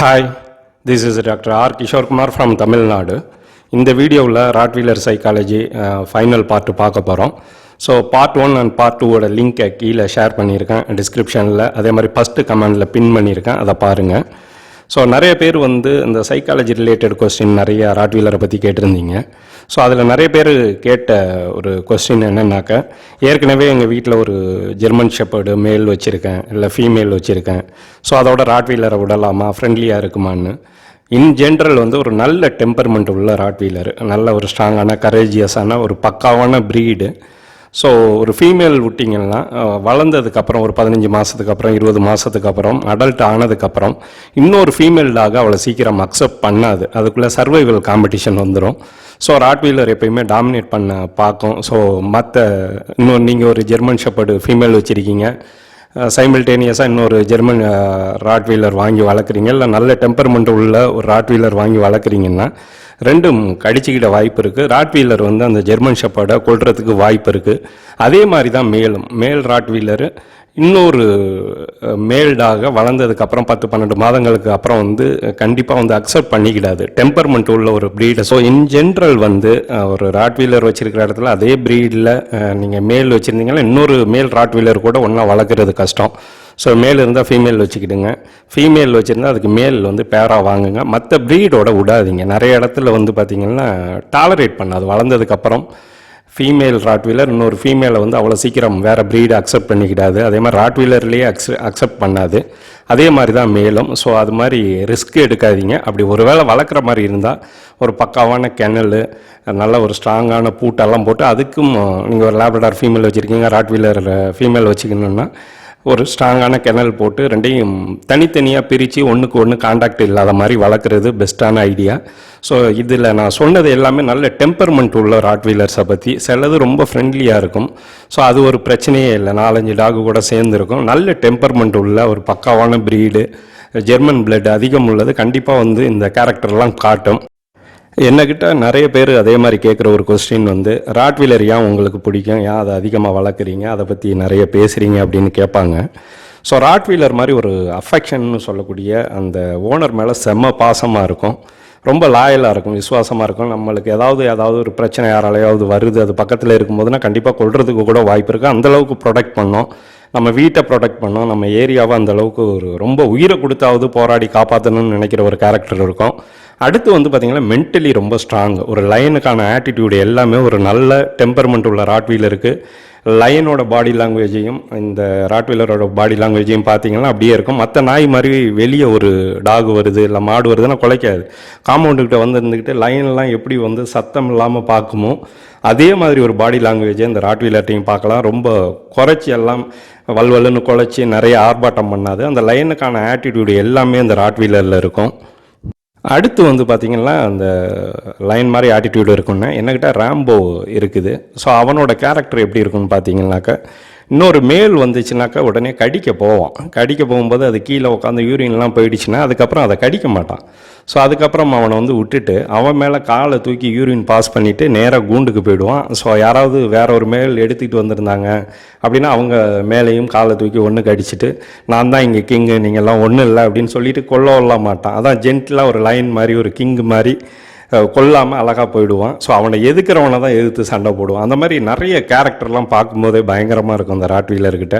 Hi this is doctor R Kishorekumar from Tamil Nadu இந்த வீடியோவில் Rottweiler psychology final part பார்க்க போகிறோம் so part one and part டூவோட லிங்க்கை கீழே ஷேர் பண்ணியிருக்கேன். டிஸ்கிரிப்ஷனில் அதே மாதிரி ஃபஸ்ட்டு கமெண்டில் பின் பண்ணியிருக்கேன். அதை பாருங்கள் ஸோ நிறைய பேர் வந்து இந்த சைக்காலஜி ரிலேட்டட் கொஸ்டின் நிறைய ராட்வீலரை பற்றி கேட்டிருந்தீங்க. ஸோ அதில் நிறைய பேர் கேட்ட ஒரு கொஸ்டின் என்னன்னாக்கா ஏற்கனவே எங்கள் வீட்டில் ஒரு ஜெர்மன் ஷெப்பர்டு மேல் வச்சுருக்கேன் இல்லை ஃபீமேல் வச்சுருக்கேன். ஸோ அதோட ராட்வீலரை விடலாமா? ஃப்ரெண்ட்லியாக இருக்குமான்னு. இன் ஜென்ரல் வந்து ஒரு நல்ல டெம்பர்மெண்ட் உள்ள ராட்வீலர் நல்ல ஒரு ஸ்ட்ராங்கான கரேஜியஸான ஒரு பக்காவான ப்ரீடு ஸோ ஒரு ஃபீமேல் விட்டிங்கன்னா வளர்ந்ததுக்கப்புறம் ஒரு பதினஞ்சு மாதத்துக்கு அப்புறம் இருபது மாதத்துக்கு அப்புறம் அடல்ட் ஆனதுக்கப்புறம் இன்னொரு ஃபீமேல் டாக அவளை சீக்கிரம் அக்செப்ட் பண்ணாது. அதுக்குள்ளே சர்வைவல் காம்படிஷன் வந்துடும் ஸோ ராட்வீலர் எப்பயுமே டாமினேட் பண்ண பார்க்கும். ஸோ மற்ற இன்னும் நீங்கள் ஒரு ஜெர்மன் ஷெப்பர்டு ஃபீமேல் வச்சுருக்கீங்க சைமில்டேனியஸாக இன்னொரு ஜெர்மன் ராட்வீலர் வாங்கி வளர்க்குறீங்க இல்லை நல்ல டெம்பர்மெண்ட் உள்ள ஒரு ராட்வீலர் வாங்கி வளர்க்குறீங்கன்னா ரெண்டும் கடிச்சிக்கிட வாய்ப்பு இருக்குது ராட்வீலர் வந்து அந்த ஜெர்மன் ஷப்பாடை கொள்றதுக்கு வாய்ப்பு இருக்குது அதே மாதிரி தான் மேலும். மேல் ராட்வீலரு இன்னொரு மேல்டாக வளர்ந்ததுக்கப்புறம் பத்து பன்னெண்டு மாதங்களுக்கு அப்புறம் வந்து கண்டிப்பாக வந்து அக்செப்ட் பண்ணிக்கிடாது. டெம்பர்மெண்ட் உள்ள ஒரு ப்ரீடு ஸோ இன் ஜென்ரல் வந்து ஒரு ராட்வீலர் வச்சிருக்கிற இடத்துல அதே ப்ரீடில் நீங்கள் மேல் வச்சுருந்தீங்கன்னா இன்னொரு மேல் ராட்வீலர் கூட ஒன்றா வளர்க்குறது கஷ்டம். ஸோ மேல் இருந்தால் ஃபீமேல் வச்சுக்கிடுங்க. ஃபீமேல் வச்சுருந்தா அதுக்கு மேல் வந்து பேராக வாங்குங்க. மற்ற ப்ரீடோட விடாதீங்க. நிறைய இடத்துல வந்து பார்த்தீங்கன்னா டாலரேட் பண்ணாது. வளர்ந்ததுக்கப்புறம் ஃபீமேல் ராட்வீலர் இன்னொரு ஃபீமேலை வந்து அவ்வளோ சீக்கிரம் வேறு ப்ரீடு அக்செப்ட் பண்ணிக்கிடாது. அதே மாதிரி ராட்வீலர்லேயே அக்ஸ் அக்செப்ட் பண்ணாது. அதே மாதிரி தான் மேலும் ஸோ அது மாதிரி ரிஸ்க் எடுக்காதீங்க. அப்படி ஒரு வேளை வளர்க்குற மாதிரி இருந்தால் ஒரு பக்காவான கெனல் நல்ல ஒரு ஸ்ட்ராங்கான பூட்டெல்லாம் போட்டு அதுக்கும் நீங்கள் ஒரு லேப்ரடார் ஃபீமேல் வச்சுருக்கீங்க ராட்வீலர் ஃபீமேல் வச்சுக்கணுன்னா ஒரு ஸ்ட்ராங்கான கிணல் போட்டு ரெண்டையும் தனித்தனியாக பிரித்து ஒன்றுக்கு ஒன்று காண்டாக்ட் இல்லாத மாதிரி வளர்க்குறது பெஸ்ட்டான ஐடியா ஸோ இதில் நான் சொன்னது எல்லாமே நல்ல டெம்பர்மெண்ட் உள்ள ராட்வீலர்ஸை பற்றி சிலது ரொம்ப ஃப்ரெண்ட்லியாக இருக்கும். ஸோ அது ஒரு பிரச்சனையே இல்லை. நாலஞ்சு டாகு கூட சேர்ந்துருக்கும். நல்ல டெம்பர்மெண்ட் உள்ள ஒரு பக்காவான ப்ரீடு ஜெர்மன் பிளட் அதிகம் உள்ளது. கண்டிப்பாக வந்து இந்த கேரக்டர்லாம் காட்டும். என்னக்கிட்ட நிறைய பேர் அதே மாதிரி கேட்குற ஒரு கொஸ்டின் வந்து ராட்வீலர் ஏன் உங்களுக்கு பிடிக்கும்? ஏன் அதை அதிகமாக வளர்க்குறீங்க? அதை பற்றி நிறைய பேசுகிறீங்க அப்படின்னு கேட்பாங்க. ஸோ ராட்வீலர் மாதிரி ஒரு அஃபெக்ஷன்னு சொல்லக்கூடிய அந்த ஓனர் மேலே செம்ம பாசமாக இருக்கும். ரொம்ப லாயலாக இருக்கும் விசுவாசமாக இருக்கும். நம்மளுக்கு ஏதாவது ஏதாவது ஒரு பிரச்சனை யாராலையாவது வருது அது பக்கத்தில் இருக்கும்போதுனா கண்டிப்பாக கொள்றதுக்கு கூட வாய்ப்பு இருக்குது அந்தளவுக்கு ப்ரொடெக்ட் பண்ணோம். நம்ம வீட்டை ப்ரொடெக்ட் பண்ணோம். நம்ம ஏரியாவை அந்த அளவுக்கு ஒரு ரொம்ப உயிரை கொடுத்தாவது போராடி காப்பாற்றணும்னு நினைக்கிற ஒரு கேரக்டர் இருக்கும். அடுத்து வந்து பார்த்திங்கன்னா மென்டலி ரொம்ப ஸ்ட்ராங் ஒரு லைனுக்கான ஆட்டிடியூடு எல்லாமே ஒரு நல்ல டெம்பர்மெண்ட் உள்ள ராட்வீலருக்கு லயனோட பாடி லாங்குவேஜையும் இந்த ராட்வீலரோட பாடி லாங்குவேஜையும் பார்த்தீங்கன்னா அப்படியே இருக்கும். மற்ற நாய் மாதிரி வெளியே ஒரு டாக் வருது இல்லை மாடு வருதுன்னா குலைக்காது. காம்பவுண்டுக்கிட்ட வந்து இருந்துக்கிட்டு லைன்லாம் எப்படி வந்து சத்தம் இல்லாமல் பார்க்குமோ அதே மாதிரி ஒரு பாடி லாங்குவேஜை இந்த ராட்வீலர்ட்டையும் பார்க்கலாம் ரொம்ப குறைச்சி எல்லாம் வல்வலுன்னு குலைச்சி நிறைய ஆர்ப்பாட்டம் பண்ணாது. அந்த லைனுக்கான ஆட்டிடியூடு எல்லாமே அந்த ராட்வீலரில் இருக்கும். அடுத்து வந்து பார்த்திங்கன்னா அந்த லைன் மாதிரி ஆட்டிடியூடு இருக்குன்னு என்னக்கிட்ட ரேம்போ இருக்குது. ஸோ அவனோட கேரக்டர் எப்படி இருக்குன்னு பார்த்தீங்கன்னாக்கா இன்னொரு மேல் வந்துச்சுனாக்கா உடனே கடிக்க போவான். கடிக்க போகும்போது அது கீழே உட்காந்து யூரின்லாம் போயிடுச்சுன்னா அதுக்கப்புறம் அதை கடிக்க மாட்டான். ஸோ அதுக்கப்புறம் அவனை வந்து விட்டுட்டு அவன் மேலே காலை தூக்கி யூரின் பாஸ் பண்ணிவிட்டு நேராக கூண்டுக்கு போயிடுவான். ஸோ யாராவது வேற ஒரு மேல் எடுத்துக்கிட்டு வந்திருந்தாங்க அப்படின்னா அவங்க மேலேயும் காலை தூக்கி ஒன்று கடிச்சிட்டு நான் தான் இங்கே கிங்கு நீங்கள்லாம் ஒன்றும் இல்லை அப்படின்னு சொல்லிட்டு கொல்ல மாட்டான். அதான் ஜென்டிலாக ஒரு லைன் மாதிரி ஒரு கிங்கு மாதிரி கொல்லாமல் அழகாக போயிடுவான். ஸோ அவனை எதுக்குறவனை தான் எதிர்த்து சண்டை போடுவான். அந்த மாதிரி நிறைய கேரக்டர்லாம் பார்க்கும்போதே பயங்கரமாக இருக்கும் அந்த ராட்வீலர்கிட்ட.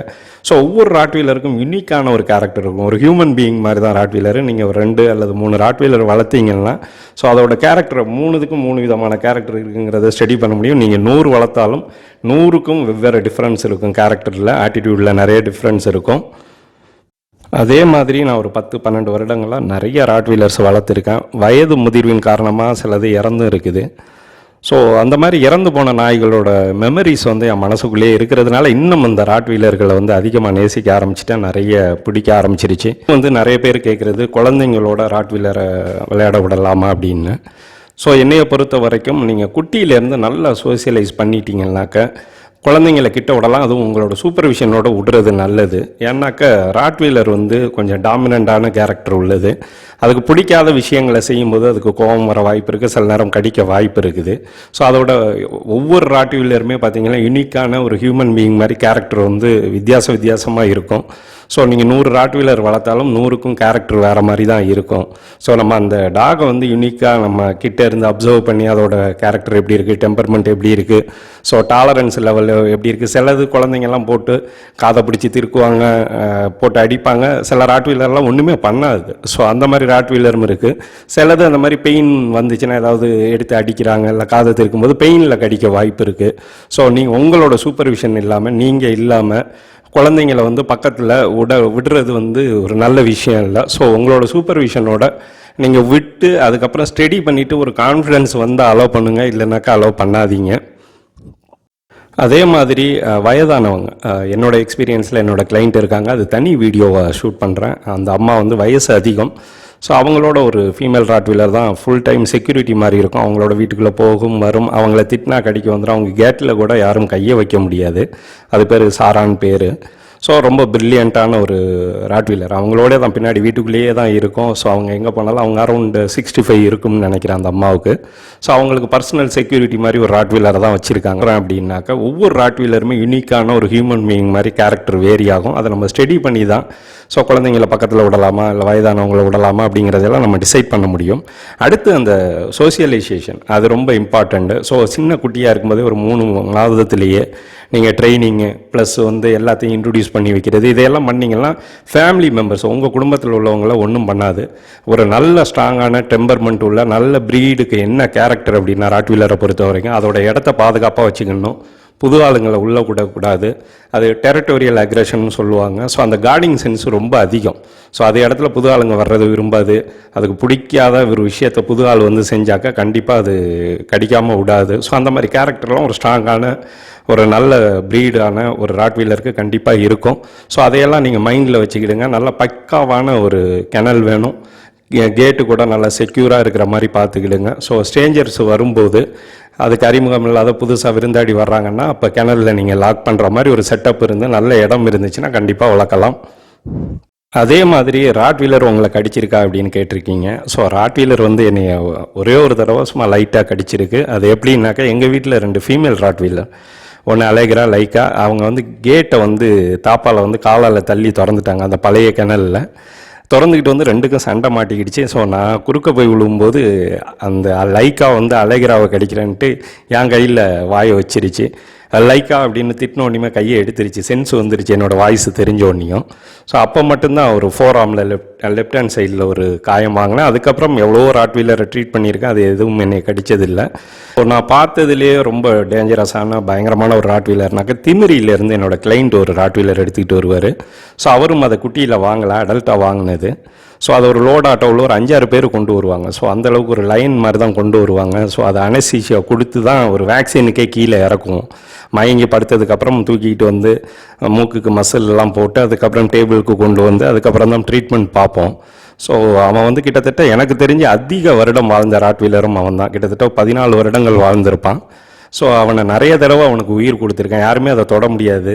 ஸோ ஒவ்வொரு ராட்வீலருக்கும் யூனிக்கான ஒரு கேரக்டர் இருக்கும். ஒரு ஹியூமன் பீயிங் மாதிரி தான் ராட்வீலர். நீங்கள் ஒரு ரெண்டு அல்லது மூணு ராட்வீலர் வளர்த்தீங்கன்னா ஸோ அதோட கேரக்டர் மூணுதுக்கும் மூணு விதமான கேரக்டர் இருக்குங்கிறத ஸ்டடி பண்ண முடியும். நீங்கள் நூறு வளர்த்தாலும் நூறுக்கும் வெவ்வேறு டிஃப்ரென்ஸ் இருக்கும் கேரக்டரில் ஆட்டிடியூடில் நிறைய டிஃப்ரென்ஸ் இருக்கும். அதே மாதிரி நான் ஒரு பத்து பன்னெண்டு வருடங்களாக நிறைய ராட்வீலர்ஸ் வளர்த்துருக்கேன். வயது முதிர்வின் காரணமாக சிலது இறந்தும் இருக்குது. ஸோ அந்த மாதிரி இறந்து போன நாய்களோட மெமரிஸ் வந்து என் மனசுக்குள்ளேயே இருக்கிறதுனால இன்னும் இந்த ராட்வீலர்களை வந்து அதிகமாக நேசிக்க ஆரம்பிச்சிட்டேன். நிறைய பிடிக்க ஆரம்பிச்சிருச்சு. வந்து நிறைய பேர் கேட்குறது குழந்தைங்களோட ராட்வீலரை விளையாட விடலாமா அப்படின்னு. ஸோ என்னையை பொறுத்த வரைக்கும் நீங்கள் குட்டியிலேருந்து நல்லா சோசியலைஸ் பண்ணிட்டீங்கன்னாக்க குழந்தைங்களை கிட்ட விடலாம். அதுவும் உங்களோட சூப்பர்விஷனோட விடுறது நல்லது. ஏன்னாக்கா ராட்வீலர் வந்து கொஞ்சம் டாமினண்டான கேரக்டர் உள்ளது. அதுக்கு பிடிக்காத விஷயங்களை செய்யும்போது அதுக்கு கோபம் வர வாய்ப்பு இருக்குது சில நேரம் கடிக்க வாய்ப்பு இருக்குது. ஸோ அதோட ஒவ்வொரு ராட்டிவிலருமே பார்த்தீங்கன்னா யூனிக்கான ஒரு ஹியூமன் பீயிங் மாதிரி கேரக்டர் வந்து வித்தியாச வித்தியாசமாக இருக்கும். ஸோ நீங்கள் நூறு ராட்வீலர் வளர்த்தாலும் நூறுக்கும் கேரக்டர் வேறு மாதிரி தான் இருக்கும். ஸோ நம்ம அந்த டாகை வந்து யூனிக்காக நம்ம கிட்டே இருந்து அப்சர்வ் பண்ணி அதோட கேரக்டர் எப்படி இருக்குது டெம்பர்மெண்ட் எப்படி இருக்குது ஸோ டாலரன்ஸ் லெவல் எப்படி இருக்குது சிலது குழந்தைங்கெல்லாம் போட்டு காதை பிடிச்சி திருக்குவாங்க போட்டு அடிப்பாங்க. சில ராட்வீலர்லாம் ஒன்றுமே பண்ணாது. ஸோ அந்த மாதிரி ராட்வீலரும் இருக்குது சிலது அந்த மாதிரி பெயின் வந்துச்சுன்னா ஏதாவது எடுத்து அடிக்கிறாங்க இல்லை காதை திருக்கும்போது பெயினில் கடிக்க வாய்ப்பு இருக்குது ஸோ நீங்கள் உங்களோட சூப்பர்விஷன் இல்லாமல் நீங்கள் இல்லாமல் குழந்தைங்கள வந்து பக்கத்தில் விட விடுறது வந்து ஒரு நல்ல விஷயம் இல்லை. ஸோ உங்களோட சூப்பர்விஷனோட நீங்கள் விட்டு அதுக்கப்புறம் ஸ்டடி பண்ணிவிட்டு ஒரு கான்ஃபிடென்ஸ் வந்து அலோவ் பண்ணுங்கள் இல்லைனாக்கா அலோவ் பண்ணாதீங்க. அதே மாதிரி வயதானவங்க என்னோடய என்னோட எக்ஸ்பீரியன்ஸில் என்னோடய கிளைண்ட் இருக்காங்க. அது தனி வீடியோவை ஷூட் பண்ணுறேன் அந்த அம்மா வந்து வயசு அதிகம். ஸோ அவங்களோட ஒரு ஃபீமேல் ராட்வீலர் தான் ஃபுல் டைம் செக்யூரிட்டி மாதிரி இருக்கும். அவங்களோட வீட்டுக்குள்ளே போகும் வரும் அவங்கள திட்டினா கடிக்க வந்துடும் அவங்க கேட்டில் கூட யாரும் கையை வைக்க முடியாது. அது பேர் சாரான் பேர். ஸோ ரொம்ப பிரில்லியண்ட்டான ஒரு ராட்வீலர் அவங்களோட தான் பின்னாடி வீட்டுக்குள்ளேயே தான் இருக்கும். ஸோ அவங்க எங்கே போனாலும் அவங்க அரௌண்ட் சிக்ஸ்டி ஃபைவ் இருக்கும்னு நினைக்கிறேன் அந்த அம்மாவுக்கு. ஸோ அவங்களுக்கு பர்சனல் செக்யூரிட்டி மாதிரி ஒரு ராட்வீலரை தான் வச்சுருக்காங்க. அப்படின்னாக்கா ஒவ்வொரு ராட்வீலருமே யூனிக்கான ஒரு ஹியூமன் பீயிங் மாதிரி கேரக்டர் வேரி ஆகும். அதை நம்ம ஸ்டடி பண்ணி தான் ஸோ குழந்தைங்கள பக்கத்தில் விடலாமா இல்லை வயதானவங்களை விடலாமா அப்படிங்கிறதெல்லாம் நம்ம டிசைட் பண்ண முடியும். அடுத்து அந்த சோசியலைசேஷன் அது ரொம்ப இம்பார்ட்டண்ட்டு ஸோ சின்ன குட்டியாக இருக்கும்போதே ஒரு மூணு மாதத்துலேயே நீங்கள் ட்ரைனிங்கு ப்ளஸ் வந்து எல்லாத்தையும் இன்ட்ரடியூஸ் பண்ணி வைக்கிறது. இதையெல்லாம் பண்ணிங்கன்னா ஃபேமிலி மெம்பர்ஸ் உங்கள் குடும்பத்தில் உள்ளவங்கள ஒன்றும் பண்ணாது. ஒரு நல்ல ஸ்ட்ராங்கான டெம்பர்மெண்ட் உள்ள நல்ல ப்ரீடுக்கு என்ன கேரக்டர் அப்படின்னா ராட்வீலரை பொறுத்த வரைக்கும் அதோட இடத்த பாதுகாப்பாக வச்சுக்கணும். புது ஆளுங்களை உள்ளே விடக்கூடாது. அது டெரிட்டோரியல் அக்ரெஷன் சொல்லுவாங்க. ஸோ அந்த கார்டிங் சென்ஸ் ரொம்ப அதிகம். ஸோ அது இடத்துல புது ஆளுங்க வர்றது விரும்பாது. அதுக்கு பிடிக்காத ஒரு விஷயத்தை புது ஆள் வந்து செஞ்சாக்கா கண்டிப்பாக அது கடிக்காமல் விடாது. ஸோ அந்த மாதிரி கேரக்டர்லாம் ஒரு ஸ்ட்ராங்கான ஒரு நல்ல ப்ரீடான ஒரு ராட்வீலருக்கு கண்டிப்பாக இருக்கும். ஸோ அதையெல்லாம் நீங்கள் மைண்டில் வச்சுக்கிடுங்க. நல்ல பக்காவான ஒரு கெனல் வேணும். கேட்டு கூட நல்லா செக்யூராக இருக்கிற மாதிரி பார்த்துக்கிடுங்க. ஸோ ஸ்ட்ரேஞ்சர்ஸ் வரும்போது அதுக்கு அறிமுகம் இல்லாத புதுசாக விருந்தாடி வர்றாங்கன்னா அப்போ கிணறுல நீங்கள் லாக் பண்ணுற மாதிரி ஒரு செட்டப் இருந்து நல்ல இடம் இருந்துச்சுன்னா கண்டிப்பாக வளர்க்கலாம். அதே மாதிரி ராட்வீலர் உங்களை கடிச்சிருக்கா அப்படின்னு கேட்டிருக்கீங்க. ஸோ ராட்வீலர் வந்து என்னை ஒரே ஒரு தடவை சும்மா லைட்டாக கடிச்சிருக்கு. அது எப்படின்னாக்கா எங்கள் வீட்டில் ரெண்டு ஃபீமேல் ராட்வீலர் ஒன்று அலைகிறா லைக்கா அவங்க வந்து கேட்டை வந்து தாப்பால் வந்து காலால் தள்ளி திறந்துட்டாங்க. அந்த பழைய கிணலில் திறந்துக்கிட்டு வந்து ரெண்டுக்கும் சண்டை மாட்டிக்கிடுச்சு. ஸோ நான் குறுக்க போய் விழும்போது அந்த லைக்காக வந்து அலைகிராவை கிடைக்கிறேன்ட்டு என் கையில் வாயை வச்சிருச்சு. லைக்கா அப்படின்னு திட்டின உடனே கையை எடுத்துருச்சு. சென்ஸ் வந்துருச்சு என்னோடய வாய்ஸ் தெரிஞ்ச உடனேயும். ஸோ அப்போ மட்டும்தான் ஒரு ஃபோர் ஆர்மில் லெஃப்ட் லெஃப்ட் ஹேண்ட் சைடில் ஒரு காயம் வாங்கினேன். அதுக்கப்புறம் எவ்வளோ ராட்வீலரை ட்ரீட் பண்ணியிருக்கேன். அது எதுவும் என்னை கடிச்சதில்லை. ஸோ நான் பார்த்ததுலேயே ரொம்ப டேஞ்சரஸான பயங்கரமான ஒரு ராட் வீலர்னாக்க திமிரியிலேருந்து என்னோடய கிளைண்ட் ஒரு ராட் வீலர் எடுத்துக்கிட்டு வருவார். ஸோ அவரும் அதை குட்டியில் வாங்கலை அடல்ட்டாக வாங்கினது. ஸோ அதை ஒரு லோட் ஆட்டோவில் ஒரு அஞ்சாறு பேர் கொண்டு வருவாங்க. ஸோ அந்தளவுக்கு ஒரு லைன் மாதிரி தான் கொண்டு வருவாங்க. ஸோ அதை அனசீசியா கொடுத்து தான் ஒரு வேக்சினுக்கே கீழே இறக்கும் மயங்கி படுத்ததுக்கப்புறம் தூக்கிட்டு வந்து மூக்குக்கு மசில் எல்லாம் போட்டு அதுக்கப்புறம் டேபிளுக்கு கொண்டு வந்து அதுக்கப்புறம் தான் ட்ரீட்மெண்ட் பார்ப்போம். ஸோ அவன் வந்து கிட்டத்தட்ட எனக்கு தெரிஞ்சு அதிக வருடம் வாழ்ந்த ராட்வீலரும் அவன் தான். கிட்டத்தட்ட பதினாலு வருடங்கள் வாழ்ந்திருப்பான். ஸோ அவனை நிறைய தடவை அவனுக்கு உயிர் கொடுத்துருக்கேன். யாருமே அதை தொட முடியாது.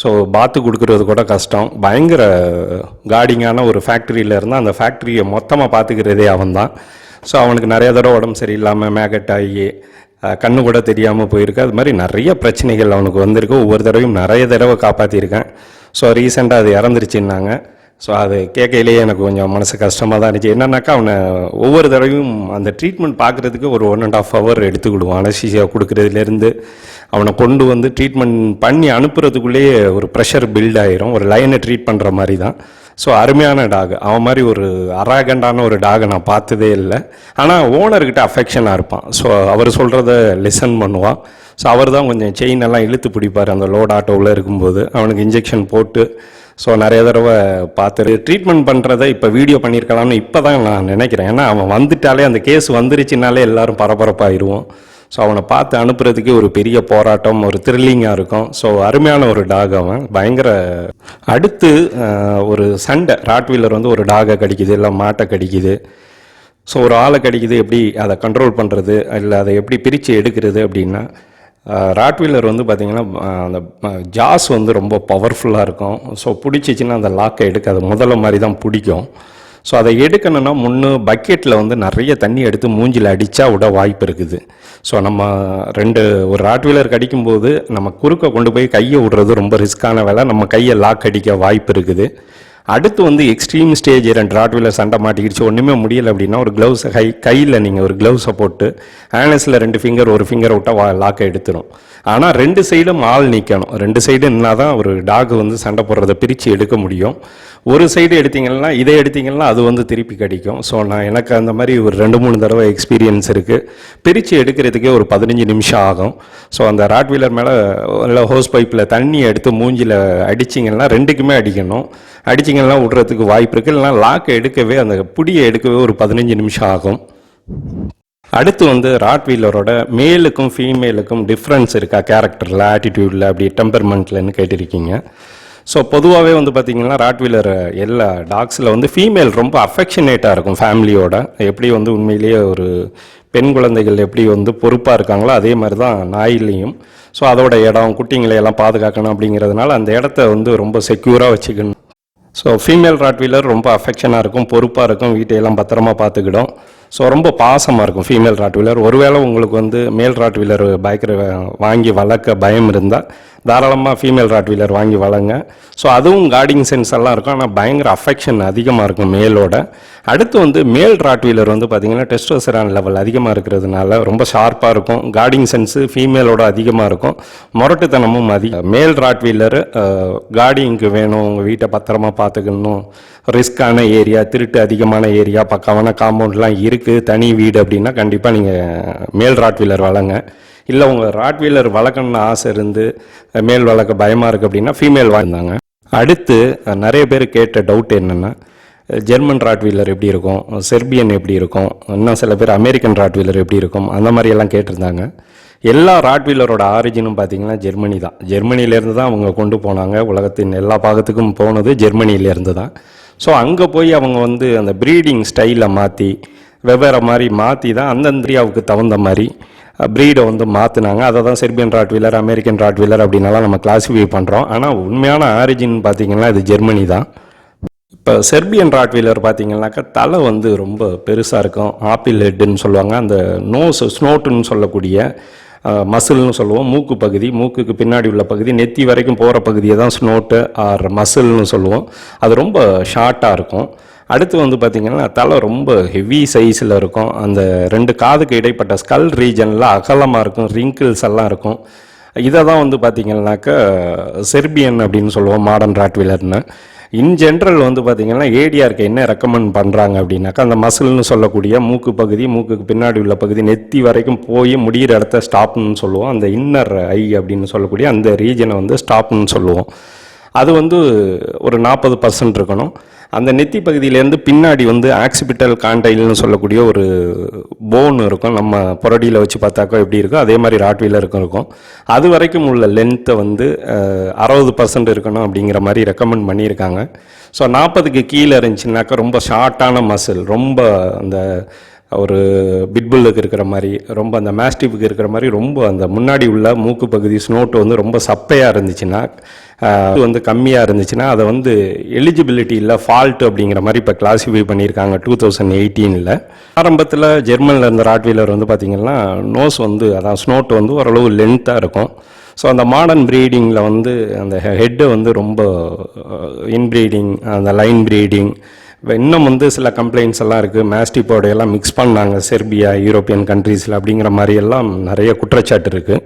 ஸோ பாத்து கொடுக்குறது கூட கஷ்டம். பயங்கர கார்டிங்கான ஒரு ஃபேக்ட்ரியில் இருந்தால் அந்த ஃபேக்ட்ரியை மொத்தமாக பார்த்துக்கிறதே அவன் தான். ஸோ அவனுக்கு நிறைய தடவை உடம்பு சரியில்லாமல் மேகட் ஆகி கண்ணு கூட தெரியாமல் போயிருக்கு. அது மாதிரி நிறைய பிரச்சனைகள் அவனுக்கு வந்திருக்கு. ஒவ்வொரு தடவையும் நிறைய தடவை காப்பாற்றியிருக்கேன் ஸோ ரீசெண்டாக அது இறந்துருச்சுன்னாங்க. ஸோ அது கேட்கையிலேயே எனக்கு கொஞ்சம் மனசு கஷ்டமாக தான் இருந்துச்சு. என்னன்னாக்கா அவனை ஒவ்வொரு தடவையும் அந்த ட்ரீட்மெண்ட் பார்க்குறதுக்கு ஒரு ஒன் அண்ட் ஆஃப் ஹவர் எடுத்துக்கிடுவான். அனஸ்தீசியா கொடுக்குறதுலேருந்து அவனை கொண்டு வந்து ட்ரீட்மெண்ட் பண்ணி அனுப்புறதுக்குள்ளேயே ஒரு ப்ரெஷர் பில்ட் ஆகிரும் ஒரு லைனை ட்ரீட் பண்ணுற மாதிரி தான். ஸோ அருமையான டாக் அவன் மாதிரி ஒரு அராகண்டான ஒரு டாகை நான் பார்த்ததே இல்லை. ஆனால் ஓனர்கிட்ட அஃபெக்ஷனாக இருப்பான். ஸோ அவர் சொல்கிறத லிசன் பண்ணுவான். ஸோ அவர் தான் கொஞ்சம் செயின் எல்லாம் இழுத்து பிடிப்பார். அந்த லோட் ஆட்டோவில் இருக்கும்போது அவனுக்கு இன்ஜெக்ஷன் போட்டு ஸோ நிறைய தடவை பார்த்துரு ட்ரீட்மெண்ட் பண்ணுறதை இப்போ வீடியோ பண்ணியிருக்கலாம்னு இப்போ தான் நான் நினைக்கிறேன். ஏன்னா அவன் வந்துட்டாலே அந்த கேஸ் வந்துருச்சுனாலே எல்லோரும் பரபரப்பாயிருவோம். ஸோ அவனை பார்த்து அனுப்புறதுக்கே ஒரு பெரிய போராட்டம் ஒரு த்ரில்லிங்காக இருக்கும். ஸோ அருமையான ஒரு டாக் அவன். பயங்கர அடுத்து ஒரு சண்டை. ராட்வீலர் வந்து ஒரு டாகை கடிக்குது இல்லை மாட்டை கடிக்குது. ஸோ ஒரு ஆளை கடிக்குது எப்படி அதை கண்ட்ரோல் பண்ணுறது இல்லை அதை எப்படி பிரித்து எடுக்கிறது அப்படின்னா ராட்வீலர் வந்து பார்த்திங்கன்னா அந்த ஜாஸ் வந்து ரொம்ப பவர்ஃபுல்லாக இருக்கும். ஸோ பிடிச்சிச்சின்னா அந்த லாக்கை எடுக்க அது முதல்ல மாதிரி தான் பிடிக்கும். ஸோ அதை எடுக்கணும்னா முன்னு பக்கெட்டில் வந்து நிறைய தண்ணி எடுத்து மூஞ்சில் அடித்தா விட வாய்ப்பு இருக்குது. ஸோ நம்ம ரெண்டு ஒரு ராட்வீலர் கடிக்கும்போது நம்ம குறுக்க கொண்டு போய் கையை விடுறது ரொம்ப ரிஸ்க்கான வேலை. நம்ம கையை லாக் அடிக்க வாய்ப்பு இருக்குது. அடுத்து வந்து எக்ஸ்ட்ரீம் ஸ்டேஜ் ரெண்டு ராட்வீலர் சண்டை மாட்டிக்கிடுச்சு. ஒன்றுமே முடியல அப்படின்னா ஒரு க்ளவுஸை கை கையில் நீங்கள் ஒரு க்ளவுஸை போட்டு ஆனஸில் ரெண்டு ஃபிங்கர் ஒரு ஃபிங்கர் விட்டால் வா லாக்கை எடுத்துரும். ஆனால் ரெண்டு சைடும் ஆள் நிற்கணும் ரெண்டு சைடு நின்னா தான் ஒரு டாக் வந்து சண்டை போடுறதை பிரித்து எடுக்க முடியும். ஒரு சைடு எடுத்தீங்கன்னா இதை எடுத்தீங்கன்னா அது வந்து திருப்பி கடிக்கும். ஸோ நான் எனக்கு அந்த மாதிரி ஒரு ரெண்டு மூணு தடவை எக்ஸ்பீரியன்ஸ் இருக்குது பிரித்து எடுக்கிறதுக்கே ஒரு பதினஞ்சு நிமிஷம் ஆகும். ஸோ அந்த ராட்வீலர் மேலே இல்லை ஹோஸ் பைப்பில் தண்ணி எடுத்து மூஞ்சியில் அடிச்சிங்கன்னா ரெண்டுக்குமே அடிக்கணும். அடிச்சு அடிச்சிங்கன்னா விடுறதுக்கு வாய்ப்பு இருக்குது இல்லைனா லாக்கை எடுக்கவே அந்த புடியை எடுக்கவே ஒரு பதினஞ்சு நிமிஷம் ஆகும். அடுத்து வந்து ராட்வீலரோட மேலுக்கும் ஃபீமேலுக்கும் டிஃப்ரென்ஸ் இருக்கா? கேரக்டரில் ஆட்டிடியூடில் அப்படி டெம்பர்மெண்ட்லன்னு கேட்டிருக்கீங்க. ஸோ பொதுவாகவே வந்து பார்த்திங்கன்னா ராட்வீலர் எல்லா டாக்ஸில் வந்து ஃபீமேல் ரொம்ப அஃபெக்ஷனேட்டாக இருக்கும் ஃபேமிலியோட எப்படி வந்து உண்மையிலேயே ஒரு பெண் குழந்தைகள் எப்படி வந்து பொறுப்பாக இருக்காங்களோ அதே மாதிரி தான் நாயிலையும். ஸோ அதோட இடம் குட்டிங்களை எல்லாம் பாதுகாக்கணும் அப்படிங்கிறதுனால அந்த இடத்த வந்து ரொம்ப செக்யூராக வச்சுக்கணும். ஸோ ஃபீமேல் ராட்வீலர் ரொம்ப அஃபெக்ஷனாக இருக்கும் பொறுப்பாக இருக்கும் வீட்டையெல்லாம் பத்திரமா பார்த்துக்கிடும். ஸோ ரொம்ப பாசமாக இருக்கும் ஃபீமேல் ராட்வீலர் ஒருவேளை உங்களுக்கு வந்து மேல் ராட்வீலர் பயக்கிற வாங்கி வளர்க்க பயம் இருந்தால் தாராளமாக ஃபீமேல் ராட்வீலர் வாங்கி வளங்க ஸோ அதுவும் கார்டிங் சென்ஸ் எல்லாம் இருக்கும். ஆனால் பயங்கர அஃபெக்ஷன் அதிகமாக இருக்கும் மேலோட அடுத்து வந்து மேல் ராட்வீலர் வந்து பார்த்திங்கன்னா டெஸ்டோசரான் லெவல் அதிகமாக இருக்கிறதுனால ரொம்ப ஷார்ப்பாக இருக்கும். கார்டிங் சென்ஸு ஃபீமேலோட அதிகமாக இருக்கும். முரட்டுத்தனமும் அதிகம். மேல் ராட்வீலர் கார்டிங்க்கு வேணும். உங்கள் வீட்டை பத்திரமா பார்த்துக்கணும். ரிஸ்க்கான ஏரியா திருட்டு அதிகமான ஏரியா பக்காவான காம்பவுண்ட்லாம் இருக்குது தனி வீடு அப்படின்னா கண்டிப்பாக நீங்கள் மேல் ராட்வீலர் வளங்க. இல்லை உங்கள் ராட்வீலர் வளர்க்கணும்னு ஆசை இருந்து மேல் வளர்க்க பயமாக இருக்குது அப்படின்னா ஃபீமேல் வாழ்ந்தாங்க அடுத்து நிறைய பேர் கேட்ட டவுட் என்னென்னா ஜெர்மன் ராட்வீலர் எப்படி இருக்கும்? செர்பியன் எப்படி இருக்கும்? இன்னும் சில பேர் அமெரிக்கன் ராட்வீலர் எப்படி இருக்கும்? அந்த மாதிரியெல்லாம் கேட்டிருந்தாங்க. எல்லா ராட்வீலரோட ஆரிஜினும் பார்த்தீங்கன்னா ஜெர்மனி தான். ஜெர்மனியிலேருந்து தான் அவங்க கொண்டு போனாங்க. உலகத்தின் எல்லா பாகத்துக்கும் போனது ஜெர்மனியிலேருந்து தான். ஸோ அங்கே போய் அவங்க வந்து அந்த ப்ரீடிங் ஸ்டைலை மாற்றி வெவ்வேறு மாதிரி மாற்றி தான் அந்தந்திரியாவுக்கு தகுந்த மாதிரி ப்ரீடை வந்து மாற்றினாங்க அதை தான் செர்பியன் ராட்வீலர் அமெரிக்கன் ராட்வீலர் அப்படின்னாலாம் நம்ம கிளாஸிஃபை பண்ணுறோம் ஆனால் உண்மையான ஆரிஜின் பார்த்தீங்கன்னா இது ஜெர்மனி தான். இப்போ செர்பியன் ராட்வீலர் பார்த்தீங்கன்னாக்கா தலை வந்து ரொம்ப பெருசாக இருக்கும். ஆப்பிள் ஹெட்டுன்னு சொல்லுவாங்க. அந்த நோஸ் ஸ்னோட்டுன்னு சொல்லக்கூடிய மசில்னு சொல்லுவோம். மூக்கு பகுதி மூக்குக்கு பின்னாடி உள்ள பகுதி நெத்தி வரைக்கும் போகிற பகுதியை தான் ஸ்னோட்டு ஆர் மசில்னு சொல்லுவோம். அது ரொம்ப ஷார்ட்டாக இருக்கும். அடுத்து வந்து பார்த்திங்கன்னா தலை ரொம்ப ஹெவி சைஸில் இருக்கும். அந்த ரெண்டு காதுக்கு இடைப்பட்ட ஸ்கல் ரீஜனில் அகலமாக இருக்கும் ரிங்கிள்ஸ் எல்லாம் இருக்கும். இதை தான் வந்து பார்த்திங்கன்னாக்கா செர்பியன் அப்படின்னு சொல்லுவோம் மாடர்ன் ராட்வீலர்னு இன் ஜென்ரல் வந்து பார்த்திங்கன்னா ஏடிஆருக்கு என்ன ரெக்கமெண்ட் பண்ணுறாங்க அப்படின்னாக்கா அந்த மசில்னு சொல்லக்கூடிய மூக்கு பகுதி மூக்குக்கு பின்னாடி உள்ள பகுதி நெத்தி வரைக்கும் போய் முடிகிற இடத்த ஸ்டாப்னு சொல்லுவோம். அந்த இன்னர் ஐ அப்படின்னு சொல்லக்கூடிய அந்த ரீஜனை வந்து ஸ்டாப்னு சொல்லுவோம். அது வந்து ஒரு நாற்பது பர்சன்ட் இருக்கணும். அந்த நெத்தி பகுதியிலேருந்து பின்னாடி வந்து ஆக்சிபிட்டல் காண்டைல்னு சொல்லக்கூடிய ஒரு போன் இருக்கும். நம்ம புரடியில் வச்சு பார்த்தாக்கா எப்படி இருக்கோ அதே மாதிரி ராட்வீலருக்கும் இருக்கும். அது வரைக்கும் உள்ள லென்த்தை வந்து அறுபது பர்சன்ட் இருக்கணும் அப்படிங்கிற மாதிரி ரெக்கமெண்ட் பண்ணியிருக்காங்க. ஸோ நாற்பதுக்கு கீழே இருந்துச்சுனாக்கா ரொம்ப ஷார்ட்டான மசில் ரொம்ப அந்த ஒரு பிட்புல்லுக்கு இருக்கிற மாதிரி ரொம்ப அந்த மேஸ்டிஃபுக்கு இருக்கிற மாதிரி ரொம்ப அந்த முன்னாடி உள்ள மூக்கு பகுதி ஸ்னோட்டு வந்து ரொம்ப சப்பையாக இருந்துச்சுன்னா இது வந்து கம்மியாக இருந்துச்சுன்னா அதை வந்து எலிஜிபிலிட்டி இல்லை ஃபால்ட் அப்படிங்கிற மாதிரி இப்போ கிளாஸிஃபை பண்ணியிருக்காங்க டூ தௌசண்ட் எயிட்டீனில் ஆரம்பத்தில் ஜெர்மனில் இருந்த ராட்வீலர் வந்து பார்த்திங்கன்னா நோஸ் வந்து அதான் ஸ்னோட் வந்து ஓரளவு லென்த்தாக இருக்கும். ஸோ அந்த மாடர்ன் ப்ரீடிங்கில் வந்து அந்த ஹெட்டு வந்து ரொம்ப இன்ப்ரீடிங் அந்த லைன் ப்ரீடிங் இன்னும் வந்து சில கம்ப்ளைண்ட்ஸ் எல்லாம் இருக்குது மேஸ்டிப்போட எல்லாம் மிக்ஸ் பண்ணாங்க. செர்பியா யூரோப்பியன் கண்ட்ரீஸில் அப்படிங்கிற மாதிரி எல்லாம் நிறைய குற்றச்சாட்டு இருக்குது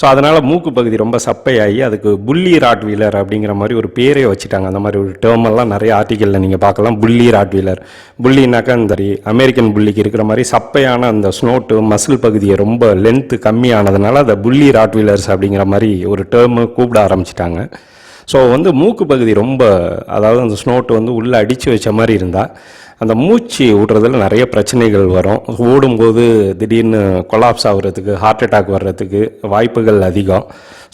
ஸோ அதனால் மூக்கு பகுதி ரொம்ப சப்பையாகி அதுக்கு புள்ளி ராட் வீலர் அப்படிங்கிற மாதிரி ஒரு பேரே வச்சுட்டாங்க. அந்த மாதிரி ஒரு டேர்ம் எல்லாம் நிறைய ஆர்டிக்கலில் நீங்கள் பார்க்கலாம். புள்ளி ராட் வீலர். புள்ளினாக்கா இந்த அமெரிக்கன் புள்ளிக்கு இருக்கிற மாதிரி சப்பையான அந்த ஸ்னோட்டு மசில் பகுதியை ரொம்ப லென்த்து கம்மியானதுனால அதை புள்ளி ராட் வீலர்ஸ் அப்படிங்கிற மாதிரி ஒரு டேர்மு கூப்பிட ஆரம்பிச்சிட்டாங்க. ஸோ வந்து மூக்கு பகுதி ரொம்ப அதாவது அந்த ஸ்னோட்டு வந்து உள்ளே அடித்து வச்ச மாதிரி இருந்தால் அந்த மூச்சு விடுறதுல நிறைய பிரச்சனைகள் வரும். ஓடும்போது திடீர்னு கொலாப்ஸ் ஆகுறதுக்கு ஹார்ட் அட்டாக் வர்றதுக்கு வாய்ப்புகள் அதிகம்.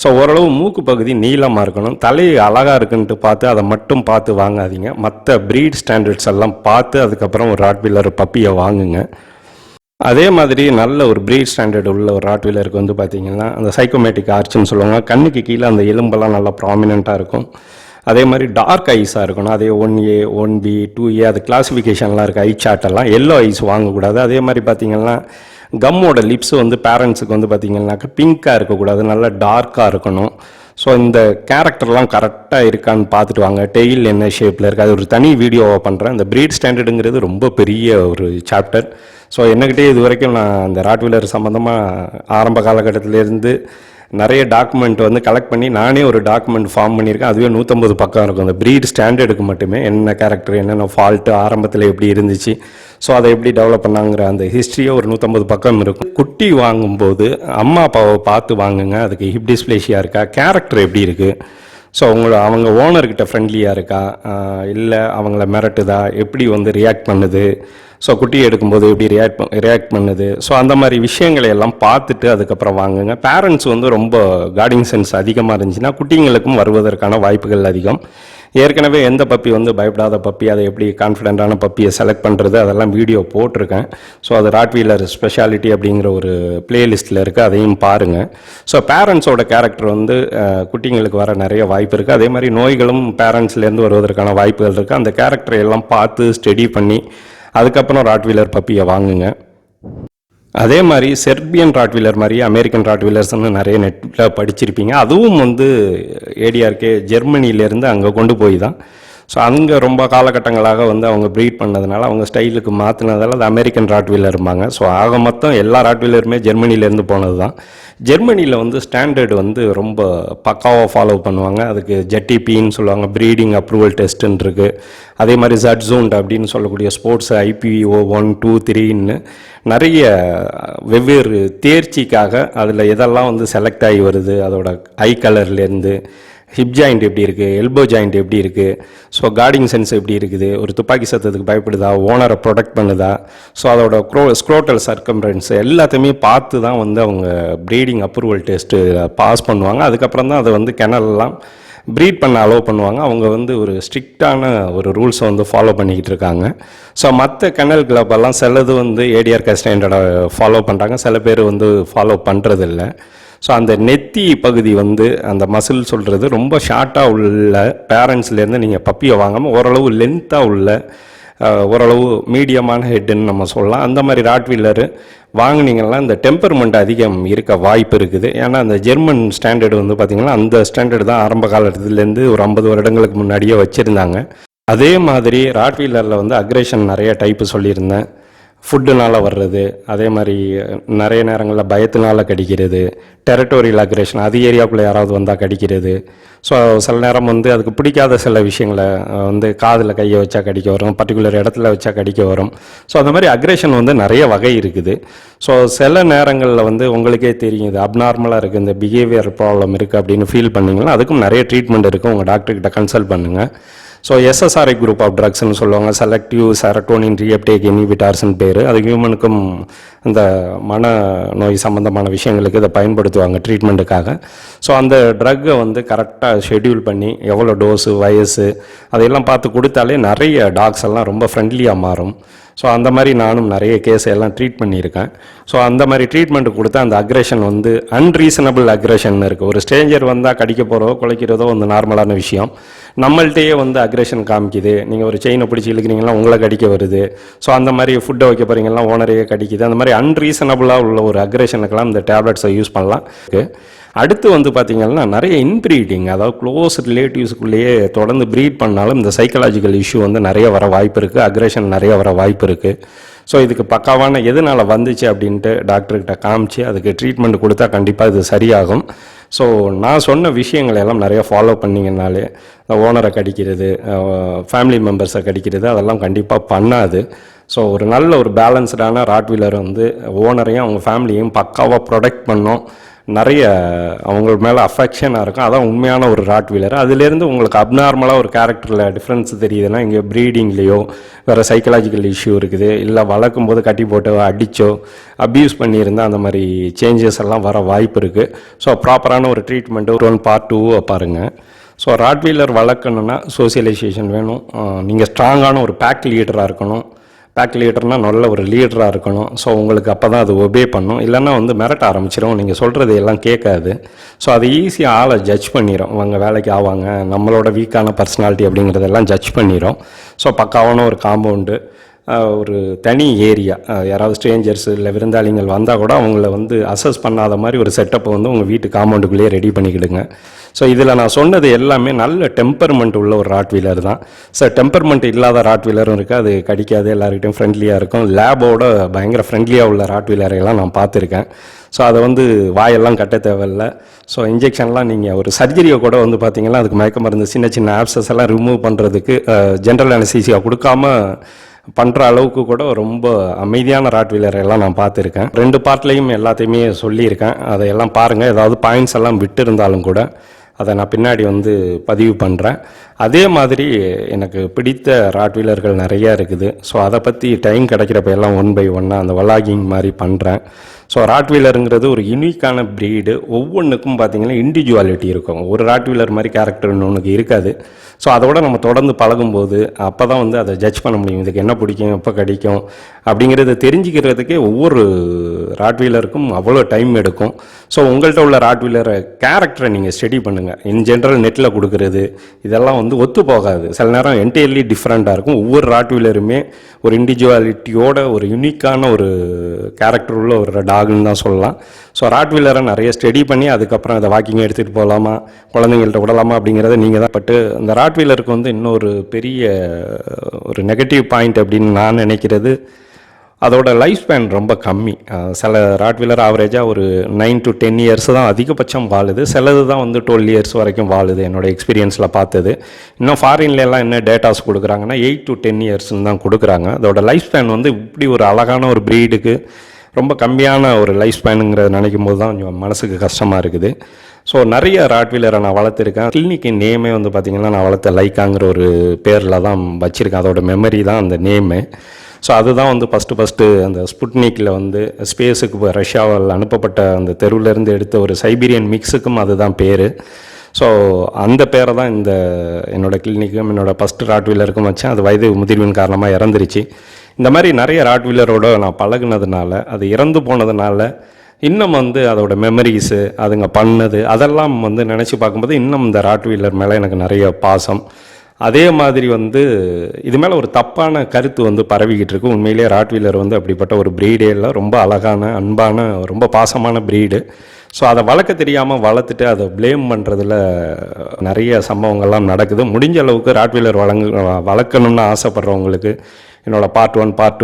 ஸோ ஓரளவு மூக்கு பகுதி நீளமாக இருக்கணும். தலை அழகாக இருக்குன்ட்டு பார்த்து அதை மட்டும் பார்த்து வாங்காதீங்க. மற்ற ப்ரீட் ஸ்டாண்டர்ட்ஸ் எல்லாம் பார்த்து அதுக்கப்புறம் ஒரு ராட்வீலர் பப்பியை வாங்குங்க. அதே மாதிரி நல்ல ஒரு பிரீட் ஸ்டாண்டர்ட் உள்ள ஒரு ராட்வீலருக்கு வந்து பார்த்தீங்கன்னா அந்த சைக்கோமேட்டிக் ஆர்ச்சுன்னு சொல்லுவாங்க. கண்ணுக்கு கீழே அந்த எலும்பெல்லாம் நல்லா ப்ராமினெண்ட்டாக இருக்கும். அதே மாதிரி டார்க் ஐஸாக இருக்கணும். அதே one A one B two A அது கிளாஸிஃபிகேஷன்லாம் இருக்குது ஐ சார்ட்டெல்லாம் எல்லோ ஐஸ் வாங்கக்கூடாது. அதே மாதிரி பார்த்தீங்கன்னா கம்மோட லிப்ஸ் வந்து பேரண்ட்ஸுக்கு வந்து பார்த்திங்கனாக்கா பிங்க்காக இருக்கக்கூடாது. நல்லா டார்க்காக இருக்கணும். ஸோ இந்த கேரக்டர்லாம் கரெக்டாக இருக்கான்னு பார்த்துட்டு வாங்க. டெய்ல் என்ன ஷேப்பில் இருக்குது அது ஒரு தனி வீடியோவாக பண்ணுறேன் இந்த ப்ரீட் ஸ்டாண்டர்டுங்கிறது ரொம்ப பெரிய ஒரு சாப்டர் ஸோ என்னக்கிட்டே இது வரைக்கும் நான் அந்த ராட்வீலர் சம்மந்தமாக ஆரம்ப காலகட்டத்திலேருந்து நிறைய டாக்குமெண்ட் வந்து கலெக்ட் பண்ணி நானே ஒரு டாக்குமெண்ட் ஃபார்ம் பண்ணியிருக்கேன். அதுவே நூற்றம்பது பக்கம் இருக்கும். அந்த ப்ரீட் ஸ்டாண்டர்டுக்கு மட்டுமே என்ன கேரக்டர் என்னென்ன ஃபால்ட்டு ஆரம்பத்தில் எப்படி இருந்துச்சு ஸோ அதை எப்படி டெவலப் பண்ணாங்கிற அந்த ஹிஸ்ட்ரியே ஒரு நூற்றம்பது பக்கம் இருக்கும். குட்டி வாங்கும்போது அம்மா அப்பாவை பார்த்து வாங்குங்க. அதுக்கு ஹிப் டிஸ்பிளேஷியா இருக்கா? கேரக்டர் எப்படி இருக்குது ஸோ அவங்களோட அவங்க ஓனர்கிட்ட ஃப்ரெண்ட்லியாக இருக்கா? இல்லை அவங்கள மிரட்டுதா? எப்படி வந்து ரியாக்ட் பண்ணுது? ஸோ குட்டி எடுக்கும்போது எப்படி ரியாக்ட் ரியாக்ட் பண்ணுது? ஸோ அந்த மாதிரி விஷயங்களை எல்லாம் பார்த்துட்டு அதுக்கப்புறம் வாங்குங்க. பேரண்ட்ஸ் வந்து ரொம்ப கார்டிங் சென்ஸ் அதிகமாக இருந்துச்சுன்னா குட்டிங்களுக்கும் வருவதற்கான வாய்ப்புகள் அதிகம். ஏற்கனவே எந்த பப்பி வந்து பயப்படாத பப்பி அதை எப்படி கான்ஃபிடென்ட்டான பப்பியை செலக்ட் பண்ணுறது அதெல்லாம் வீடியோ போட்டிருக்கேன். ஸோ அது ராட்வீலர் ஸ்பெஷாலிட்டி அப்படிங்கிற ஒரு பிளேலிஸ்ட்டில் இருக்குது அதையும் பாருங்கள் ஸோ பேரண்ட்ஸோட கேரக்டர் வந்து குட்டிங்களுக்கு வர நிறைய வாய்ப்பு இருக்குது அதே மாதிரி நோய்களும் பேரண்ட்ஸ்லேருந்து வருவதற்கான வாய்ப்புகள் இருக்குது அந்த கேரக்டரை எல்லாம் பார்த்து ஸ்டடி பண்ணி அதுக்கப்புறம் ராட்வீலர் பப்பியை வாங்குங்க. அதே மாதிரி செர்பியன் ராட்வீலர் மாதிரி அமெரிக்கன் ராட்வீலர்ஸ்னு நிறைய நெட்டில் படிச்சிருப்பீங்க. அதுவும் வந்து ஏடிஆர்கே ஜெர்மனியிலேருந்து அங்கே கொண்டு போய் தான். ஸோ அங்கே ரொம்ப காலகட்டங்களாக வந்து அவங்க ப்ரீட் பண்ணதுனால அவங்க ஸ்டைலுக்கு மாற்றினதால அது அமெரிக்கன் ராட்வீலர் இருப்பாங்க ஸோ ஆக மொத்தம் எல்லா ராட்வீலருமே ஜெர்மனிலேருந்து போனது தான் ஜெர்மனியில் வந்து ஸ்டாண்டர்டு வந்து ரொம்ப பக்காவாக ஃபாலோ பண்ணுவாங்க. அதுக்கு ஜெட்டிபின்னு சொல்லுவாங்க. ப்ரீடிங் அப்ரூவல் டெஸ்ட்டுன்னு இருக்குது அதே மாதிரி ஜட்ஜூண்ட் அப்படின்னு சொல்லக்கூடிய ஸ்போர்ட்ஸ் ஐபிஓ ஒன் டூ த்ரீன்னு நிறைய வெவ்வேறு தேர்ச்சிக்காக அதில் எதெல்லாம் வந்து செலக்ட் ஆகி வருது அதோட ஐ கலர்லேருந்து ஹிப் ஜாயிண்ட் எப்படி இருக்குது எல்போ ஜாயிண்ட் எப்படி இருக்குது ஸோ கார்டிங் சென்ஸ் எப்படி இருக்குது ஒரு துப்பாக்கி சத்தத்துக்கு பயப்படுதா ஓனரை ப்ரொடெக்ட் பண்ணுதா ஸோ அதோட க்ரோ ஸ்க்ரோட்டல் சர்க்கம்ரன்ஸ் எல்லாத்தையுமே பார்த்து தான் வந்து அவங்க ப்ரீடிங் அப்ரூவல் டெஸ்ட்டு பாஸ் பண்ணுவாங்க. அதுக்கப்புறம் தான் அதை வந்து கிணல்லாம் ப்ரீட் பண்ண அலோவ் பண்ணுவாங்க. அவங்க வந்து ஒரு ஸ்ட்ரிக்டான ஒரு ரூல்ஸை வந்து ஃபாலோ பண்ணிக்கிட்டு இருக்காங்க. ஸோ மற்ற கெனல் கிளப்பெல்லாம் சிலது வந்து ஏடிஆர் ஸ்டாண்டர்டை ஃபாலோ பண்ணுறாங்க சில பேர் வந்து ஃபாலோ பண்ணுறதில்ல ஸோ அந்த நெத்தி பகுதி வந்து அந்த மசில் சொல்கிறது ரொம்ப ஷார்ட்டாக உள்ள பேரண்ட்ஸ்லேருந்து நீங்கள் பப்பியை வாங்காமல் ஓரளவு லென்த்தாக உள்ள ஓரளவு மீடியமான ஹெட்டுன்னு நம்ம சொல்லலாம். அந்த மாதிரி ராட்வீலரு வாங்கினீங்கன்னா இந்த டெம்பர்மெண்ட் அதிகம் இருக்க வாய்ப்பு இருக்குது. ஏன்னா அந்த ஜெர்மன் ஸ்டாண்டர்டு வந்து பார்த்திங்கன்னா அந்த ஸ்டாண்டர்டு தான் ஆரம்ப காலத்துலேருந்து ஒரு ஐம்பது வருடங்களுக்கு முன்னாடியே வச்சுருந்தாங்க. அதே மாதிரி ராட்வீலரில் வந்து அக்ரேஷன் நிறைய டைப்பு சொல்லியிருந்தேன். ஃபுட்டுனால வர்றது அதே மாதிரி நிறைய நேரங்களில் பயத்தினால கடிக்கிறது டெரிட்டோரியல் அக்ரேஷன் அது ஏரியாவுக்குள்ளே யாராவது வந்தால் கடிக்கிறது. ஸோ சில நேரம் வந்து அதுக்கு பிடிக்காத சில விஷயங்களை வந்து காதில் கையை வச்சா கடிக்க வரும் பர்டிகுலர் இடத்துல வச்சா கடிக்க வரும். ஸோ அந்த மாதிரி அக்ரேஷன் வந்து நிறைய வகை இருக்குது. ஸோ சில நேரங்களில் வந்து உங்களுக்கே தெரியும் இது அப்நார்மலாக இருக்குது இந்த பிஹேவியர் ப்ராப்ளம் இருக்குது அப்படின்னு ஃபீல் பண்ணிங்கன்னா அதுக்கும் நிறைய ட்ரீட்மெண்ட் இருக்குது உங்கள் டாக்டர்கிட்ட கன்சல்ட் பண்ணுங்கள் ஸோ எஸ்எஸ்ஆர்ஐ குரூப் ஆஃப் ட்ரக்ஸ்னு சொல்லுவாங்க. செலக்டிவ் செரட்டோனின் ரீஅப்டேக் இனிபிட்டார்ஸ்னு பேர். அது ஹியூமனுக்கும் இந்த மன நோய் சம்மந்தமான விஷயங்களுக்கு இதை பயன்படுத்துவாங்க ட்ரீட்மெண்ட்டுக்காக ஸோ அந்த ட்ரக்கை வந்து கரெக்டாக ஷெட்யூல் பண்ணி எவ்வளோ டோஸு வயசு அதையெல்லாம் பார்த்து கொடுத்தாலே நிறைய டாக்ஸ் எல்லாம் ரொம்ப ஃப்ரெண்ட்லியாக மாறும். ஸோ அந்த மாதிரி நானும் நிறைய கேஸ் எல்லாம் ட்ரீட் பண்ணியிருக்கேன். ஸோ அந்த மாதிரி ட்ரீட்மெண்ட் கொடுத்தா அந்த அக்ரேஷன் வந்து அன்ரீசனபிள் அக்ரெஷன் இருக்குது ஒரு ஸ்ட்ரேஞ்சர் வந்தால் கடிக்க போகிறதோ குலைக்கிறதோ வந்து நார்மலான விஷயம். நம்மள்கிட்டயே வந்து அக்ரேஷன் காமிக்குது. நீங்கள் ஒரு செயினை பிடிச்சி இழுக்கிறீங்களா உங்களை கடிக்க வருது. ஸோ அந்த மாதிரி ஃபுட்டை வைக்க போகிறீங்களா ஓனரையே கடிக்குது. அந்த மாதிரி அன்ரீசனபிளாக உள்ள ஒரு அக்ரேஷனுக்கெல்லாம் இந்த டேப்லெட்ஸை யூஸ் பண்ணலாம். அடுத்து வந்து பார்த்திங்கன்னா நிறைய இன்ப்ரீடிங் அதாவது க்ளோஸ் ரிலேட்டிவ்ஸுக்குள்ளேயே தொடர்ந்து ப்ரீட் பண்ணாலும் இந்த சைக்கலாஜிக்கல் இஷ்யூ வந்து நிறைய வர வாய்ப்பு இருக்குது அக்ரேஷன் நிறைய வர வாய்ப்பு இருக்குது ஸோ இதுக்கு பக்காவான எதனால் வந்துச்சு அப்படின்ட்டு டாக்டர்கிட்ட காமிச்சு அதுக்கு ட்ரீட்மெண்ட் கொடுத்தா கண்டிப்பாக இது சரியாகும். ஸோ நான் சொன்ன விஷயங்களை எல்லாம் நிறைய ஃபாலோ பண்ணிங்கனாலே இந்த ஓனரை கடிக்கிறது ஃபேமிலி மெம்பர்ஸை கடிக்கிறது அதெல்லாம் கண்டிப்பாக பண்ணாது. ஸோ ஒரு நல்ல ஒரு பேலன்ஸ்டான ராட்வீலர் வந்து ஓனரையும் அவங்க ஃபேமிலியையும் பக்காவாக ப்ரொடெக்ட் பண்ணோம். நிறைய அவங்க மேலே அஃபெக்ஷனாக இருக்கும். அதான் உண்மையான ஒரு ராட் வீலர் அதுலேருந்து உங்களுக்கு அப்நார்மலாக ஒரு கேரக்டரில் டிஃப்ரென்ஸ் தெரியுதுன்னா இங்கே ப்ரீடிங்லேயோ வேறு சைக்கலாஜிக்கல் இஷ்யூ இருக்குது இல்லை வளர்க்கும் போது கட்டி போட்டு அடித்தோ அப்யூஸ் பண்ணியிருந்தால் அந்த மாதிரி சேஞ்சஸ் எல்லாம் வர வாய்ப்பு இருக்குது ஸோ ப்ராப்பரான ஒரு ட்ரீட்மெண்ட்டு ஒரு ஒன் பார்ட் டூவை பாருங்கள் ஸோ ராட்வீலர் வளர்க்கணுன்னா சோசியலைசேஷன் வேணும். நீங்கள் ஸ்ட்ராங்கான ஒரு பேக் லீடராக இருக்கணும். பேக் லீடர்னால் நல்ல ஒரு லீடராக இருக்கணும். ஸோ உங்களுக்கு அப்போ தான் அது ஒபே பண்ணும். இல்லைன்னா வந்து மிரட்ட ஆரம்பிச்சிடும் நீங்கள் சொல்கிறது எல்லாம் கேட்காது. ஸோ அது ஈஸியாக ஆளை ஜட்ஜ் பண்ணிடும் அவங்க வேலைக்கு ஆவாங்க. நம்மளோட வீக்கான பர்சனாலிட்டி அப்படிங்கிறதெல்லாம் ஜட்ஜ் பண்ணிடும் ஸோ பக்காவான ஒரு காம்பவுண்டு ஒரு தனி ஏரியா யாராவது ஸ்ட்ரேஞ்சர்ஸ் இல்லை விருந்தாளிகள் வந்தால் கூட அவங்கள வந்து அசஸ் பண்ணாத மாதிரி ஒரு செட்டப்பை வந்து உங்கள் வீட்டு காம்பவுண்டுக்குள்ளேயே ரெடி பண்ணிக்கிடுங்க. ஸோ இதில் நான் சொன்னது எல்லாமே நல்ல டெம்பர்மெண்ட் உள்ள ஒரு ராட் வீலர் தான். ஸோ டெம்பர்மெண்ட் இல்லாத ராட் வீலரும் இருக்குது அது கடிக்காது எல்லாருக்கிட்டையும் ஃப்ரெண்ட்லியாக இருக்கும். லேபோட பயங்கர ஃப்ரெண்ட்லியாக உள்ள ராட் வீலரையெல்லாம் நான் பார்த்துருக்கேன். ஸோ அதை வந்து வாயெல்லாம் கட்ட தேவையில்ல. ஸோ இன்ஜெக்ஷன்லாம் நீங்கள் ஒரு சர்ஜரியை கூட வந்து பார்த்தீங்கன்னா அதுக்கு மயக்க மருந்து சின்ன சின்ன ஆப்சஸ் எல்லாம் ரிமூவ் பண்ணுறதுக்கு ஜென்ரல் அனசீசியா கொடுக்காம பண்ணுற அளவுக்கு கூட ரொம்ப அமைதியான ராட் எல்லாம் நான் பார்த்துருக்கேன். ரெண்டு பார்ட்லேயும் எல்லாத்தையுமே சொல்லியிருக்கேன். அதையெல்லாம் பாருங்கள் ஏதாவது பாயிண்ட்ஸ் எல்லாம் விட்டு இருந்தாலும் கூட அதை நான் பின்னாடி வந்து பதிவு பண்ணுறேன் அதே மாதிரி எனக்கு பிடித்த ராட் வீலர்கள் நிறையா இருக்குது. ஸோ அதை பற்றி டைம் கிடைக்கிறப்ப எல்லாம் ஒன் பை ஒன்னாக அந்த வலாகிங் மாதிரி பண்ணுறேன் ஸோ ராட் வீலருங்கிறது ஒரு யூனிக்கான ப்ரீடு ஒவ்வொன்றுக்கும் பார்த்தீங்கன்னா இண்டிவிஜுவாலிட்டி இருக்கும். ஒரு ராட் வீலர் மாதிரி கேரக்டர் ஒன்றுக்கு இருக்காது. ஸோ அதோட நம்ம தொடர்ந்து பழகும்போது அப்போ தான் வந்து அதை ஜட்ஜ் பண்ண முடியும். இதுக்கு என்ன பிடிக்கும் எப்போ கிடைக்கும்? அப்படிங்கிறத தெரிஞ்சுக்கிறதுக்கே ஒவ்வொரு ராட் வீலருக்கும் அவ்வளோ டைம் எடுக்கும். ஸோ உங்கள்கிட்ட உள்ள ராட் வீலரை கேரக்டரை நீங்கள் ஸ்டடி பண்ணுங்கள் இன் ஜென்ரல் நெட்டில் கொடுக்குறது இதெல்லாம் வந்து ஒத்து போகாது. சில நேரம் என்டையர்லி டிஃப்ரெண்ட்டாக இருக்கும். ஒவ்வொரு ராட் வீலருமே ஒரு இண்டிவிஜுவாலிட்டியோட ஒரு யுனிக்கான ஒரு கேரக்டர் உள்ள ஒரு டாக்னு தான் சொல்லலாம். ஸோ ராட் வீலரை நிறைய ஸ்டடி பண்ணி அதுக்கப்புறம் அதை வாக்கிங் எடுத்துகிட்டு போகலாமா குழந்தைங்கள்ட்ட விடலாமா? அப்படிங்கிறத நீங்கள் தான் பட்டு இந்த ராட் வீலருக்கு வந்து இன்னொரு பெரிய ஒரு நெகட்டிவ் பாயிண்ட் அப்படின்னு நான் நினைக்கிறது. அதோட லைஃப் ஸ்பேன் ரொம்ப கம்மி. சில ராட் வீலர் ஆவரேஜாக ஒரு நைன் டு டென் இயர்ஸ் தான் அதிகபட்சம் வாழுது. சிலது தான் வந்து டுவெல் இயர்ஸ் வரைக்கும் வாழுது என்னோட எக்ஸ்பீரியன்ஸில் பார்த்தது. இன்னும் ஃபாரின்லலாம் என்ன டேட்டாஸ் கொடுக்குறாங்கன்னா எயிட் டு டென் இயர்ஸ்ன்னு தான் கொடுக்குறாங்க. அதோட லைஃப் ஸ்பேன் வந்து இப்படி ஒரு அழகான ஒரு ப்ரீடுக்கு ரொம்ப கம்மியான ஒரு லைஃப் ஸ்பேனுங்கிறத நினைக்கும் போது தான் கொஞ்சம் மனசுக்கு கஷ்டமாக இருக்குது. ஸோ நிறைய ராட் வீலரை நான் வளர்த்துருக்கேன். கிளினிக்கின் நேமே வந்து பார்த்திங்கன்னா நான் வளர்த்த லைக்காங்கிற ஒரு பேரில் தான் வச்சுருக்கேன். அதோட மெமரி தான் அந்த நேமு ஸோ அதுதான் வந்து ஃபஸ்ட்டு ஃபஸ்ட்டு அந்த ஸ்புட்னிக்கில் வந்து ஸ்பேஸுக்கு ரஷ்யாவில் அனுப்பப்பட்ட அந்த தெருவிலேருந்து எடுத்த ஒரு சைபீரியன் மிக்ஸுக்கும் அதுதான் பேர். ஸோ அந்த பேரை தான் இந்த என்னோடய கிளினிக்கும் என்னோட ஃபஸ்ட்டு ராட் வீலருக்கும் வச்சேன். அது வயது முதிர்வின் காரணமாக இறந்துருச்சு. இந்த மாதிரி நிறைய ராட் வீலரோட நான் பழகுனதுனால அது இறந்து போனதுனால இன்னும் வந்து அதோடய மெமரிஸு அதுங்க பண்ணது அதெல்லாம் வந்து நினச்சி பார்க்கும்போது இன்னும் இந்த ராட் வீலர் மேலே எனக்கு நிறைய பாசம். அதே மாதிரி வந்து இது மேலே ஒரு தப்பான கருத்து வந்து பரவிக்கிட்டு இருக்கு. உண்மையிலேயே ராட் வீலர் வந்து அப்படிப்பட்ட ஒரு ப்ரீடே இல்லை ரொம்ப அழகான அன்பான ரொம்ப பாசமான ப்ரீடு ஸோ அதை வளர்க்க தெரியாமல் வளர்த்துட்டு அதை ப்ளேம் பண்ணுறதுல நிறைய சம்பவங்கள்லாம் நடக்குது. முடிஞ்ச அளவுக்கு ராட் வீலர் வழங்கு வளர்க்கணும்னு ஆசைப்பட்றவங்களுக்கு என்னோடய பார்ட் ஒன் பார்ட்